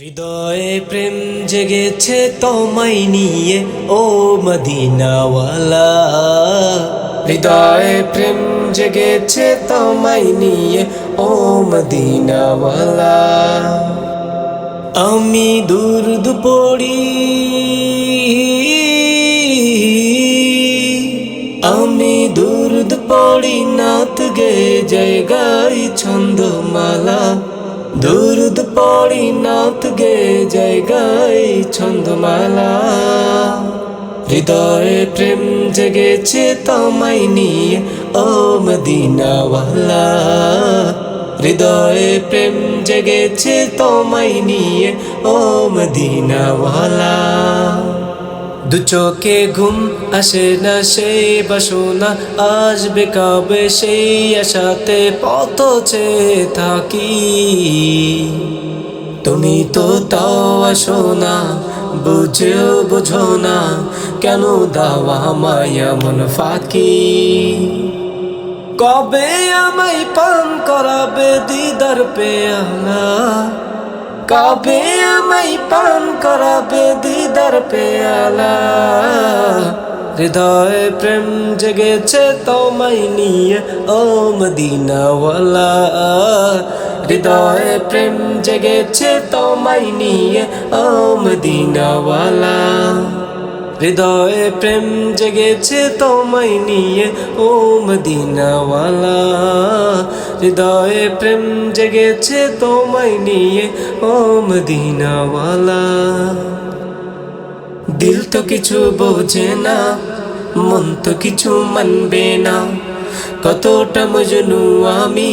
হৃদয়ে প্রেম জেগেছে তোমায় নিয়ে, ও মদিনাওয়ালা। হৃদয়ে প্রেম জেগেছে তোমায় নিয়ে, ও মদিনাওয়ালা। আমি দুর্দ পড়ি আমি দুর্দ পড়ি নাত গে জায়গায় ছন্দমালা। দুর্দ পড়ি ছন্দমালা। হৃদয়ে প্রেম জেগেছে তোমায় নিয়ে, ও মদিনাওয়ালা। হৃদয়ে প্রেম জেগেছে তোমায় নিয়ে, ও মদিনাওয়ালা। দু চোখে ঘুম আসে না সেই বাসনা, আসবে কবে সেই আশাতে পথ থাকি। তুমি তো তাও আসো না, বুঝেও বুঝো না, কেন দাওয়া মায়া মন ফাঁকি? কবে আমায় পান করাবে দিদার পেয়ালা? কবে আমায় পান করাবে দিদার পেয়ালা? হৃদয় প্রেম জেগেছে তোমায় নিয়ে, ও মদিনাওয়ালা। হৃদয়ে প্রেম জেগেছে তোমায় নিয়ে, ও মদিনাওয়ালা। হৃদয়ে প্রেম জেগেছে তোমায় নিয়ে, ও হৃদয়ে প্রেম জেগেছে তোমায় নিয়ে, ও দিল তো কিছু বোঝে না, মন তো কিছু মানবে না, কতটা মজনু আমি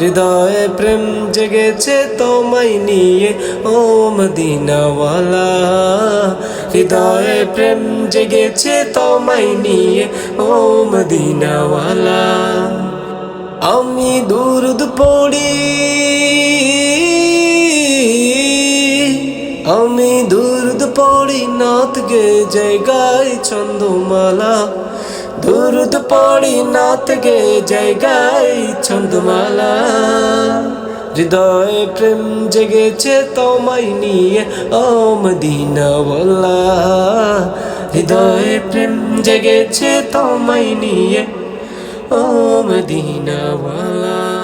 হৃদয়ে প্রেম জেগেছে তোমায় নিয়ে, ও মদিনাওয়ালা। হৃদয়ে প্রেম জেগেছে তোমায় নিয়ে, ও মদিনাওয়ালা। আমি দুরুদ পড়ি, আমি দুরুদ পড়ি গে জায়গায় ছন্দমালা দুরুদ পড়ি নাত গে জায়গায় ছন্দমালা। হৃদয়ে প্রেম জেগেছে তোমায় নিয়ে, ও মদিনাওয়ালা। হৃদয়ে প্রেম জেগেছে তোমায় নিয়ে, ও মদিনাওয়ালা।